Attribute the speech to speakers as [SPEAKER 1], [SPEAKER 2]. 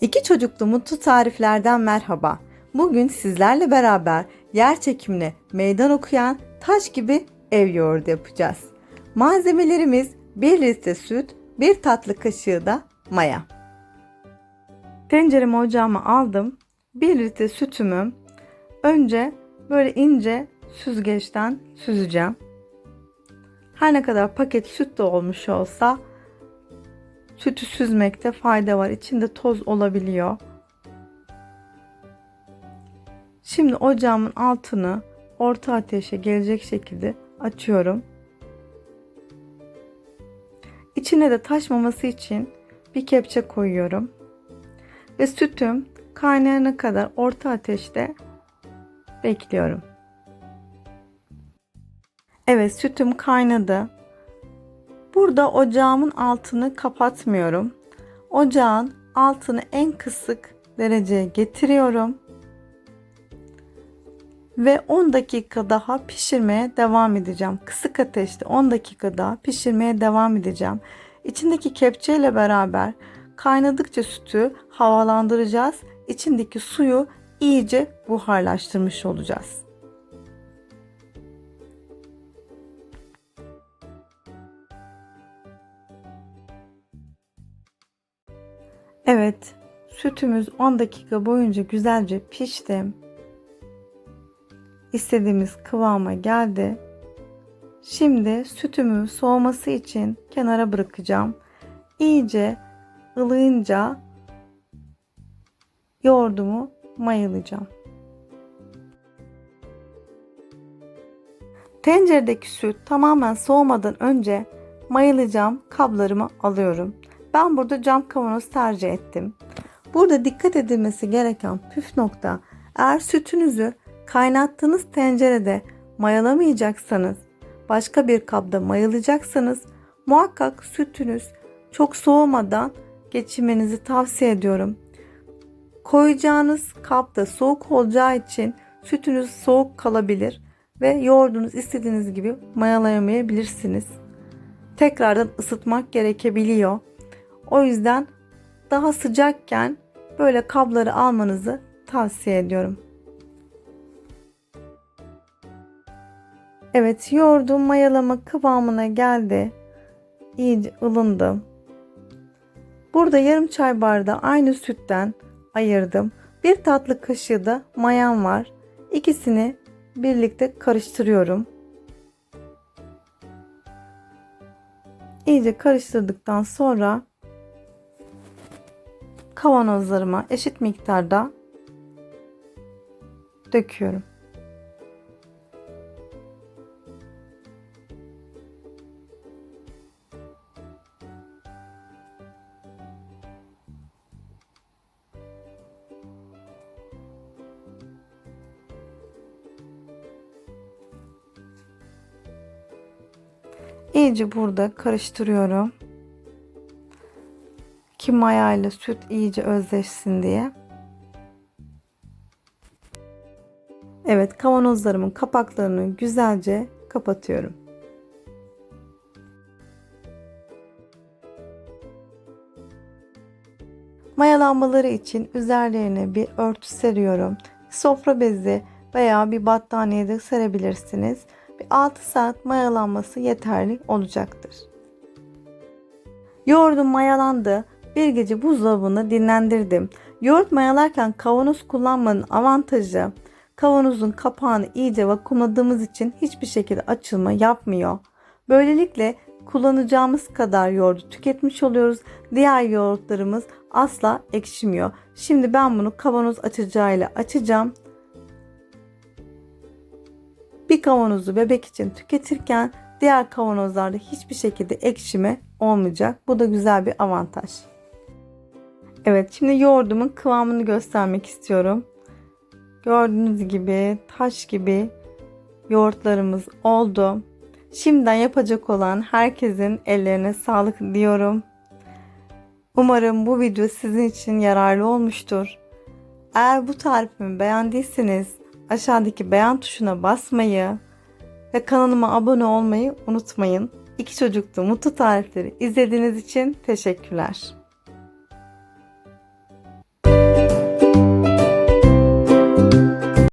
[SPEAKER 1] İki çocuklu mutlu tariflerden merhaba. Bugün sizlerle beraber yer çekimine meydan okuyan taş gibi ev yoğurdu yapacağız. Malzemelerimiz 1 litre süt, 1 tatlı kaşığı da maya. Tenceremi ocağıma aldım. 1 litre sütümü önce böyle ince süzgeçten süzeceğim. Her ne kadar paket süt de olmuş olsa sütü süzmekte fayda var. İçinde toz olabiliyor. Şimdi ocağımın altını orta ateşe gelecek şekilde açıyorum. İçine de taşmaması için bir kepçe koyuyorum. Ve sütüm kaynayana kadar orta ateşte bekliyorum. Evet sütüm kaynadı. Burada ocağımın altını kapatmıyorum. Ocağın altını en kısık dereceye getiriyorum. Ve 10 dakika daha pişirmeye devam edeceğim. Kısık ateşte 10 dakika daha pişirmeye devam edeceğim. İçindeki kepçeyle beraber kaynadıkça sütü havalandıracağız. İçindeki suyu iyice buharlaştırmış olacağız. Evet, sütümüz 10 dakika boyunca güzelce pişti. İstediğimiz kıvama geldi. Şimdi sütümü soğuması için kenara bırakacağım. İyice ılıyınca yoğurdumu mayalayacağım. Tenceredeki süt tamamen soğumadan önce mayalayacağım kablarımı alıyorum. Ben burada cam kavanoz tercih ettim. Burada dikkat edilmesi gereken püf nokta eğer sütünüzü kaynattığınız tencerede mayalamayacaksanız başka bir kabda mayalayacaksanız muhakkak sütünüz çok soğumadan geçirmenizi tavsiye ediyorum. Koyacağınız kapta soğuk olacağı için sütünüz soğuk kalabilir ve yoğurdunuz istediğiniz gibi mayalayamayabilirsiniz. Tekrardan ısıtmak gerekebiliyor. O yüzden daha sıcakken böyle kabları almanızı tavsiye ediyorum. Evet yoğurdum mayalama kıvamına geldi. İyice ılındı. Burada yarım çay bardağı aynı sütten ayırdım. Bir tatlı kaşığı da mayam var. İkisini birlikte karıştırıyorum. İyice karıştırdıktan sonra kavanozlarıma eşit miktarda döküyorum. İyice burada karıştırıyorum. Ki maya ile süt iyice özleşsin diye. Evet kavanozlarımın kapaklarını güzelce kapatıyorum. Mayalanmaları için üzerlerine bir örtü seriyorum. Sofra bezi veya bir battaniye de serebilirsiniz. Bir 6 saat mayalanması yeterli olacaktır. Yoğurdum mayalandı. Bir gece buzdolabında dinlendirdim. Yoğurt mayalarken kavanoz kullanmanın avantajı kavanozun kapağını iyice vakumladığımız için hiçbir şekilde açılma yapmıyor. Böylelikle kullanacağımız kadar yoğurdu tüketmiş oluyoruz. Diğer yoğurtlarımız asla ekşimiyor. Şimdi ben bunu kavanoz açacağıyla açacağım. Bir kavanozu bebek için tüketirken diğer kavanozlarda hiçbir şekilde ekşime olmayacak. Bu da güzel bir avantaj. Evet şimdi yoğurdumun kıvamını göstermek istiyorum. Gördüğünüz gibi taş gibi yoğurtlarımız oldu. Şimdiden yapacak olan herkesin ellerine sağlık diyorum. Umarım bu video sizin için yararlı olmuştur. Eğer bu tarifimi beğendiyseniz aşağıdaki beğen tuşuna basmayı ve kanalıma abone olmayı unutmayın. İki çocuklu mutlu tarifleri izlediğiniz için teşekkürler.